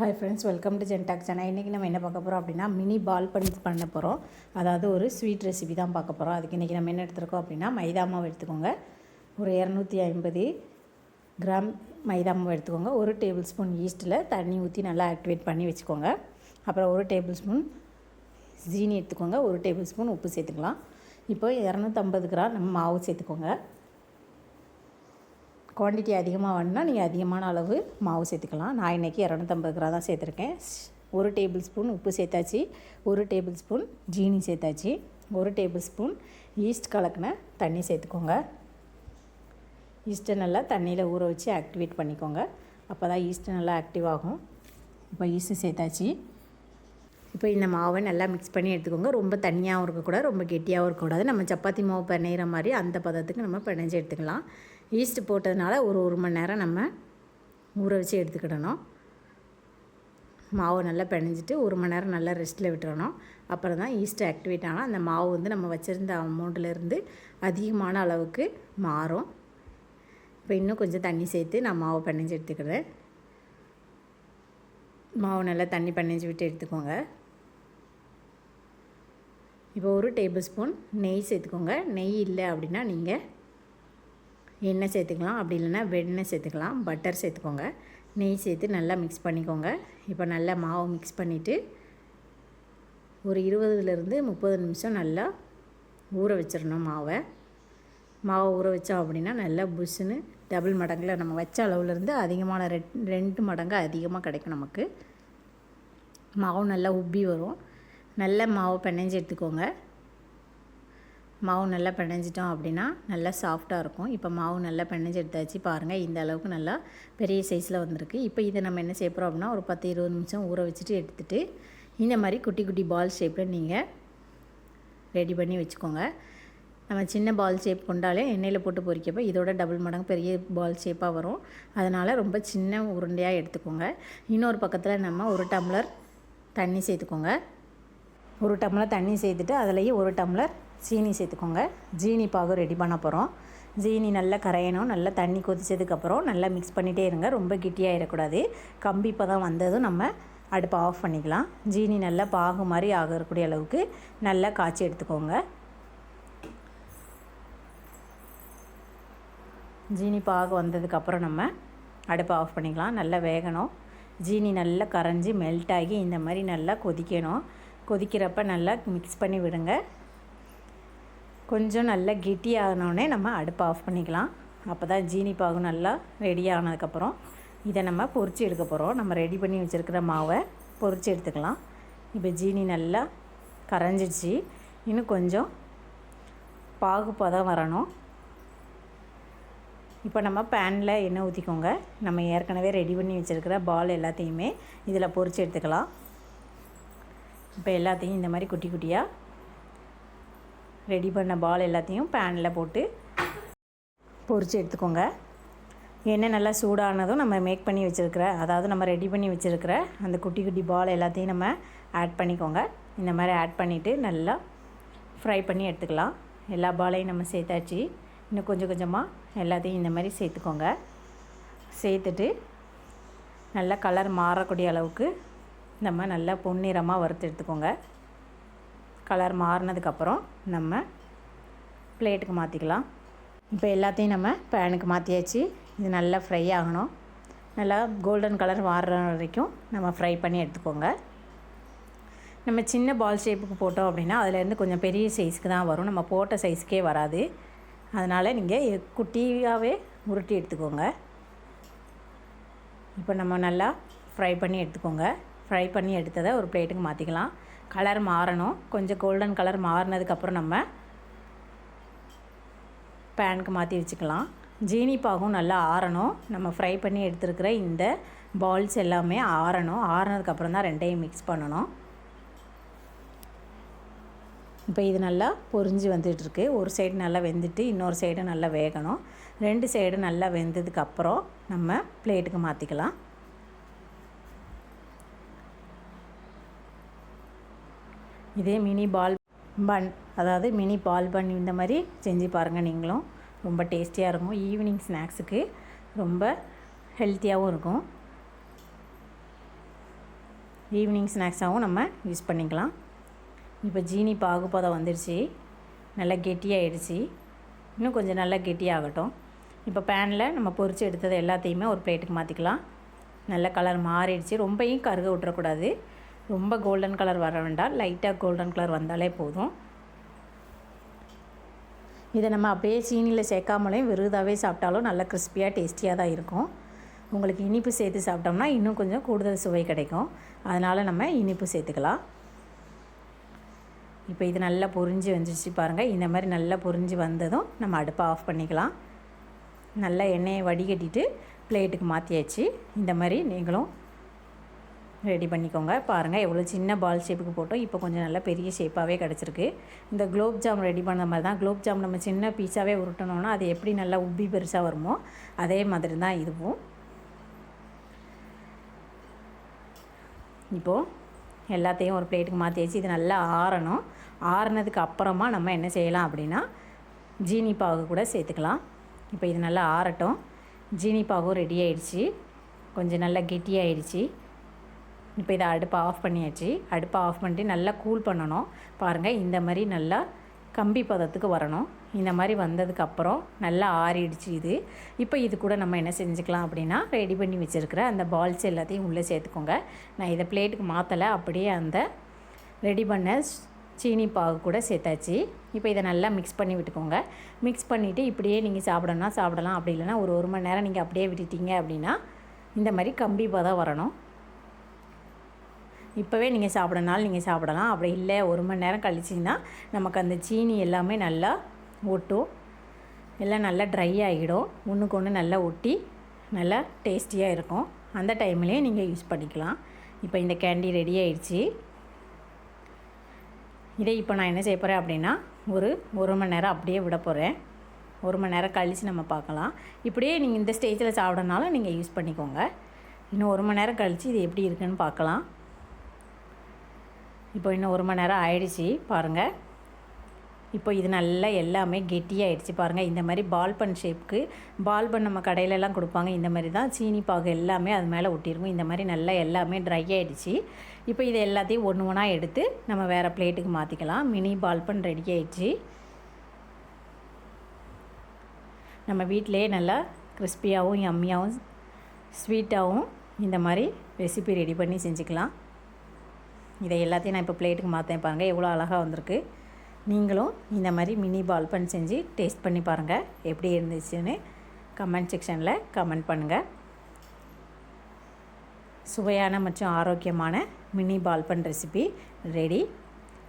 Hi friends welcome to ஜென்டாக் channel இன்றைக்கி நம்ம என்ன பார்க்க போகிறோம் அப்படின்னா மினி பால் பண்ணி பண்ண போகிறோம் அதாவது ஒரு ஸ்வீட் ரெசிபி தான் பார்க்க போகிறோம் அதுக்கு இன்றைக்கி நம்ம என்ன எடுத்துருக்கோம் அப்படின்னா மைதா மாவு எடுத்துக்கோங்க. ஒரு இரநூத்தி ஐம்பது கிராம் மைதா மாவு எடுத்துக்கோங்க. ஒரு டேபிள் ஸ்பூன் ஈஸ்ட்டில் தண்ணி ஊற்றி நல்லா ஆக்டிவேட் பண்ணி வச்சுக்கோங்க. அப்புறம் ஒரு டேபிள் ஸ்பூன் ஜீனி எடுத்துக்கோங்க. ஒரு டேபிள் ஸ்பூன் உப்பு சேர்த்துக்கலாம். இப்போ இரநூத்தம்பது கிராம் நம்ம மாவு சேர்த்துக்கோங்க. குவான்டிட்டி அதிகமாக வேணும்னா நீங்கள் அதிகமான அளவு மாவு சேர்த்துக்கலாம். நான் இன்றைக்கி இரநூத்தம்பது கிராம் தான் சேர்த்துருக்கேன். ஒரு டேபிள் ஸ்பூன் உப்பு சேர்த்தாச்சு. ஒரு டேபிள் ஸ்பூன் ஜீனி சேர்த்தாச்சு. ஒரு டேபிள் ஸ்பூன் ஈஸ்ட் கலக்கின தண்ணி சேர்த்துக்கோங்க. ஈஸ்ட்டை நல்லா தண்ணியில் ஊற வச்சு ஆக்டிவேட் பண்ணிக்கோங்க. அப்போ தான் ஈஸ்ட்டு நல்லா ஆக்டிவ் ஆகும். இப்போ ஈஸ்ட்டு சேர்த்தாச்சு. இப்போ இந்த மாவை நல்லா மிக்ஸ் பண்ணி எடுத்துக்கோங்க. ரொம்ப தண்ணியாகவும் இருக்கக்கூடாது ரொம்ப கெட்டியாகவும் இருக்கக்கூடாது. நம்ம சப்பாத்தி மாவு பிணையிற மாதிரி அந்த பதத்துக்கு நம்ம பிணைஞ்சு எடுத்துக்கலாம். ஈஸ்ட் போட்டதுனால ஒரு ஒரு மணி நேரம் நம்ம ஊற வச்சு எடுத்துக்கிடணும். மாவு நல்லா பிணைஞ்சிட்டு ஒரு மணி நேரம் நல்லா ரெஸ்ட்டில் விட்டுறணும். அப்புறம் தான் ஈஸ்ட் ஆக்டிவேட் ஆனால் அந்த மாவு வந்து நம்ம வச்சுருந்த அமௌண்ட்டிலேருந்து அதிகமான அளவுக்கு மாறும். இப்போ இன்னும் கொஞ்சம் தண்ணி சேர்த்து நான் மாவு பிணைஞ்சு எடுத்துக்கிறேன். மாவு நல்லா தண்ணி பிணைஞ்சு விட்டு எடுத்துக்கோங்க. இப்போ ஒரு டேபிள் ஸ்பூன் நெய் சேர்த்துக்கோங்க. நெய் இல்லை அப்படின்னா நீங்கள் எண்ணெய் சேர்த்துக்கலாம். அப்படி இல்லைன்னா வெண்ணெய் சேர்த்துக்கலாம். பட்டர் சேர்த்துக்கோங்க. நெய் சேர்த்து நல்லா மிக்ஸ் பண்ணிக்கோங்க. இப்போ நல்லா மாவு மிக்ஸ் பண்ணிவிட்டு ஒரு இருபதுலேருந்து முப்பது நிமிஷம் நல்லா ஊற வச்சிடணும் மாவை. மாவை ஊற வச்சோம் அப்படின்னா நல்லா புஷ்ஷுன்னு டபுள் மடங்கில் நம்ம வச்ச அளவுலேருந்து அதிகமான ரெட் ரெண்டு மடங்கு அதிகமாக கிடைக்கும் நமக்கு. மாவு நல்லா உப்பி வரும். நல்ல மாவு பிணைஞ்சு எடுத்துக்கோங்க. மாவு நல்லா பிணைஞ்சிட்டோம் அப்படின்னா நல்லா சாஃப்டாக இருக்கும். இப்போ மாவு நல்லா பிணைஞ்சு எடுத்தாச்சு பாருங்கள் இந்த அளவுக்கு நல்லா பெரிய சைஸில் வந்திருக்கு. இப்போ இதை நம்ம என்ன செய்ய போகிறோம் அப்படின்னா ஒரு பத்து இருபது நிமிஷம் ஊற வச்சுட்டு எடுத்துகிட்டு இந்த மாதிரி குட்டி குட்டி பால் ஷேப்பில் நீங்கள் ரெடி பண்ணி வச்சுக்கோங்க. நம்ம சின்ன பால் ஷேப் கொண்டாலே எண்ணெயில் போட்டு பொறிக்கப்போ இதோட டபுள் மடங்கு பெரிய பால் ஷேப்பாக வரும். அதனால் ரொம்ப சின்ன உருண்டையாக எடுத்துக்கோங்க. இன்னொரு பக்கத்தில் நம்ம ஒரு டம்ளர் தண்ணி சேர்த்துக்கோங்க. ஒரு டம்ளர் தண்ணி சேர்த்துட்டு அதுலேயே ஒரு டம்ளர் சீனி சேர்த்துக்கோங்க. ஜீனி பாகு ரெடி பண்ண போகிறோம் ஜீனி நல்லா கரையணும். நல்லா தண்ணி கொதித்ததுக்கப்புறம் நல்லா மிக்ஸ் பண்ணிகிட்டே இருங்க. ரொம்ப கிட்டியாகிடக்கூடாது கம்பி இப்போ தான் வந்ததும் நம்ம அடுப்பை ஆஃப் பண்ணிக்கலாம். ஜீனி நல்லா பாகு மாதிரி ஆகக்கூடிய அளவுக்கு நல்லா காய்ச்சி எடுத்துக்கோங்க. ஜீனி பாகு வந்ததுக்கப்புறம் நம்ம அடுப்பை ஆஃப் பண்ணிக்கலாம். நல்லா வேகணும். ஜீனி நல்லா கரைஞ்சி மெல்ட் ஆகி இந்த மாதிரி நல்லா கொதிக்கணும். கொதிக்கிறப்ப நல்லா மிக்ஸ் பண்ணி விடுங்க. கொஞ்சம் நல்லா கெட்டி ஆகினோடனே நம்ம அடுப்பை ஆஃப் பண்ணிக்கலாம். அப்போ தான் ஜீனி பாகு நல்லா ரெடி ஆனதுக்கப்புறம் இதை நம்ம பொறிச்சு எடுக்க போகிறோம் நம்ம ரெடி பண்ணி வச்சுருக்கிற மாவை பொறிச்சு எடுத்துக்கலாம். இப்போ ஜீனி நல்லா கரைஞ்சிடுச்சு. இன்னும் கொஞ்சம் பாகுப்பாக தான் வரணும். இப்போ நம்ம பேனில் எண்ணெய் ஊற்றிக்கோங்க நம்ம ஏற்கனவே ரெடி பண்ணி வச்சுருக்கிற பால் எல்லாத்தையுமே இதில் பொறிச்சு எடுத்துக்கலாம். இப்போ எல்லாத்தையும் இந்த மாதிரி குட்டி குட்டியாக ரெடி பண்ண பால் எல்லாத்தையும் பேனில் போட்டு பொறிச்சு எடுத்துக்கோங்க. எண்ணெய் நல்லா சூடானதும் நம்ம மேக் பண்ணி வச்சுருக்கிற அதாவது நம்ம ரெடி பண்ணி வச்சுருக்கிற அந்த குட்டி குட்டி பால் எல்லாத்தையும் நம்ம ஆட் பண்ணிக்கோங்க. இந்த மாதிரி ஆட் பண்ணிவிட்டு நல்லா ஃப்ரை பண்ணி எடுத்துக்கலாம். எல்லா பாலையும் நம்ம சேர்த்தாச்சு. இன்னும் கொஞ்சம் கொஞ்சமாக எல்லாத்தையும் இந்த மாதிரி சேர்த்துக்கோங்க. சேர்த்துட்டு நல்லா கலர் மாறக்கூடிய அளவுக்கு நம்ம நல்லா பொன்னிறமாக வறுத்து எடுத்துக்கோங்க. கலர் மாறினதுக்கப்புறம் நம்ம பிளேட்டுக்கு மாற்றிக்கலாம் இப்போ எல்லாத்தையும் நம்ம பேனுக்கு மாற்றியாச்சு இது நல்லா ஃப்ரை ஆகணும். நல்லா கோல்டன் கலர் மாறுற வரைக்கும் நம்ம ஃப்ரை பண்ணி எடுத்துக்கோங்க. நம்ம சின்ன பால் ஷேப்புக்கு போட்டோம் அப்படின்னா அதுலேருந்து கொஞ்சம் பெரிய சைஸ்க்கு தான் வரும். நம்ம போட்ட சைஸ்க்கே வராது. அதனால் நீங்கள் குட்டியாகவே உருட்டி எடுத்துக்கோங்க. இப்போ நம்ம நல்லா ஃப்ரை பண்ணி எடுத்துக்கோங்க. ஃப்ரை பண்ணி எடுத்ததை ஒரு பிளேட்டுக்கு மாற்றிக்கலாம் கலர் மாறணும். கொஞ்சம் கோல்டன் கலர் மாறினதுக்கப்புறம் நம்ம பேனுக்கு மாற்றி வச்சுக்கலாம். ஜீனி பாகும் நல்லா ஆறணும். நம்ம ஃப்ரை பண்ணி எடுத்துருக்கிற இந்த பால்ஸ் எல்லாமே ஆறணும். ஆறினதுக்கப்புறம் தான் ரெண்டையும் மிக்ஸ் பண்ணணும். இப்போ இது நல்லா பொரிஞ்சு வந்துட்டுருக்கு. ஒரு சைடு நல்லா வெந்துட்டு இன்னொரு சைடு நல்லா வேகணும். ரெண்டு சைடு நல்லா வெந்ததுக்கப்புறம் நம்ம பிளேட்டுக்கு மாற்றிக்கலாம் இதே மினி பால் பன் அதாவது மினி பால் பன் இந்த மாதிரி செஞ்சு பாருங்கள் நீங்களும். ரொம்ப டேஸ்டியாக இருக்கும். ஈவினிங் ஸ்நாக்ஸுக்கு ரொம்ப ஹெல்த்தியாகவும் இருக்கும். ஈவினிங் ஸ்நாக்ஸாகவும் நம்ம யூஸ் பண்ணிக்கலாம். இப்போ ஜீனி பாகுபதம் வந்துடுச்சு நல்லா கெட்டியாகிடுச்சு இன்னும் கொஞ்சம் நல்லா கெட்டியாகட்டும். இப்போ பேனில் நம்ம பொரித்து எடுத்தது எல்லாத்தையுமே ஒரு பிளேட்டுக்கு மாற்றிக்கலாம் நல்ல கலர் மாறிடுச்சு. ரொம்பையும் கருக விட்டுறக்கூடாது. ரொம்ப கோல்டன் கலர் வர வேண்டாம். லைட்டாக கோல்டன் கலர் வந்தாலே போதும். இதை நம்ம அப்படியே சீனியில் சேர்க்காமலையும் விருதாகவே சாப்பிட்டாலும் நல்லா கிறிஸ்பியாக டேஸ்டியாக தான் இருக்கும். உங்களுக்கு இனிப்பு சேர்த்து சாப்பிட்டோம்னா இன்னும் கொஞ்சம் கூடுதல் சுவை கிடைக்கும். அதனால் நம்ம இனிப்பு சேர்த்துக்கலாம். இப்போ இது நல்லா பொரிஞ்சு வந்துச்சு பாருங்கள் இந்த மாதிரி நல்லா பொரிஞ்சு வந்ததும் நம்ம அடுப்பை ஆஃப் பண்ணிக்கலாம். நல்லா எண்ணெயை வடிகட்டிட்டு பிளேட்டுக்கு மாற்றியாச்சு இந்த மாதிரி நீங்களும் ரெடி பண்ணிக்கோங்க. பாருங்கள் எவ்வளோ சின்ன பால் ஷேப்புக்கு போட்டோம். இப்போ கொஞ்சம் நல்லா பெரிய ஷேப்பாகவே கிடச்சிருக்கு. இந்த குலோப் ஜாம் ரெடி பண்ண மாதிரி தான். குலோப் ஜாம் நம்ம சின்ன பீஸாகவே உருட்டணும்னா அது எப்படி நல்லா உப்பி பெருசாக வருமோ அதே மாதிரி தான் இதுவும். இப்போது எல்லாத்தையும் ஒரு பிளேட்டுக்கு மாற்றி வச்சு இது நல்லா ஆறணும். ஆறினதுக்கு அப்புறமா நம்ம என்ன செய்யலாம் அப்படின்னா ஜீனி பாகு கூட சேர்த்துக்கலாம். இப்போ இது நல்லா ஆறட்டும். ஜீனி பாகும் ரெடி ஆயிடுச்சு. கொஞ்சம் நல்லா கெட்டியாயிடுச்சு. இப்போ இதை அடுப்பை ஆஃப் பண்ணியாச்சு. அடுப்பை ஆஃப் பண்ணிட்டு நல்லா கூல் பண்ணணும். பாருங்கள் இந்த மாதிரி நல்லா கம்பி பதத்துக்கு வரணும். இந்த மாதிரி வந்ததுக்கப்புறம் நல்லா ஆறிடுச்சு இது. இப்போ இது கூட நம்ம என்ன செஞ்சுக்கலாம் அப்படின்னா ரெடி பண்ணி வச்சுருக்கிற அந்த பால்ஸ் எல்லாத்தையும் உள்ளே சேர்த்துக்கோங்க. நான் இதை பிளேட்டுக்கு மாற்றலை அப்படியே அந்த ரெடி பண்ண சீனி பாகு கூட சேர்த்தாச்சு. இப்போ இதை நல்லா மிக்ஸ் பண்ணி விட்டுக்கோங்க. மிக்ஸ் பண்ணிவிட்டு இப்படியே நீங்கள் சாப்பிடணும்னா சாப்பிடலாம். அப்படி இல்லைன்னா ஒரு ஒரு மணி நேரம் நீங்கள் அப்படியே விட்டுட்டீங்க அப்படின்னா இந்த மாதிரி கம்பி பதம் வரணும். இப்போவே நீங்கள் சாப்பிடனாலும் நீங்கள் சாப்பிடலாம். அப்படி இல்லை ஒரு மணி நேரம் கழிச்சிங்கன்னா நமக்கு அந்த சீனி எல்லாமே நல்லா ஒட்டும். எல்லாம் நல்லா ட்ரை ஆகிடும். ஒன்றுக்கு ஒன்று நல்லா ஒட்டி நல்லா டேஸ்டியாக இருக்கும். அந்த டைம்லேயே நீங்கள் யூஸ் பண்ணிக்கலாம். இப்போ இந்த கேண்டி ரெடி ஆயிடுச்சு. இதை இப்போ நான் என்ன செய்ய போகிறேன் அப்படின்னா ஒரு ஒரு மணி நேரம் அப்படியே விட போகிறேன் ஒரு மணி நேரம் கழித்து நம்ம பார்க்கலாம். இப்படியே நீங்கள் இந்த ஸ்டேஜில் சாப்பிடனாலும் நீங்கள் யூஸ் பண்ணிக்கோங்க. இன்னும் ஒரு மணி நேரம் கழித்து இது எப்படி இருக்குன்னு பார்க்கலாம். இப்போ இன்னும் ஒரு மணி நேரம் ஆயிடுச்சு பாருங்கள் இப்போ இது நல்லா எல்லாமே கெட்டியாகிடுச்சு பாருங்கள் இந்த மாதிரி பால் பன் ஷேப்புக்கு பால் பன் நம்ம கடையிலலாம் கொடுப்பாங்க. இந்த மாதிரி தான் சீனி பாகு எல்லாமே அது மேலே ஒட்டியிருக்கும். இந்த மாதிரி நல்லா எல்லாமே ட்ரை ஆகிடுச்சு இப்போ இது எல்லாத்தையும் ஒன்று ஒன்றா எடுத்து நம்ம வேறு பிளேட்டுக்கு மாற்றிக்கலாம் மினி பால் பன் ரெடி ஆகிடுச்சு நம்ம வீட்டிலே நல்லா கிறிஸ்பியாகவும் யம்மியாகவும் ஸ்வீட்டாகவும் இந்த மாதிரி ரெசிபி ரெடி பண்ணி செஞ்சுக்கலாம். இதை எல்லாத்தையும் நான் இப்போ பிளேட்டுக்கு மாற்றேன் பாருங்கள் எவ்வளோ அழகாக வந்திருக்கு. நீங்களும் இந்த மாதிரி மினி பால் பன் செஞ்சு டேஸ்ட் பண்ணி பாருங்கள் எப்படி இருந்துச்சுன்னு கமெண்ட் செக்ஷனில் கமெண்ட் பண்ணுங்கள் சுவையான மற்றும் ஆரோக்கியமான மினி பால் பன் ரெசிபி ரெடி.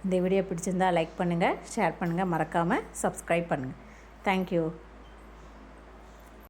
இந்த வீடியோ பிடிச்சிருந்தால் லைக் பண்ணுங்கள் ஷேர் பண்ணுங்கள் மறக்காமல் சப்ஸ்கிரைப் பண்ணுங்கள் தேங்க்யூ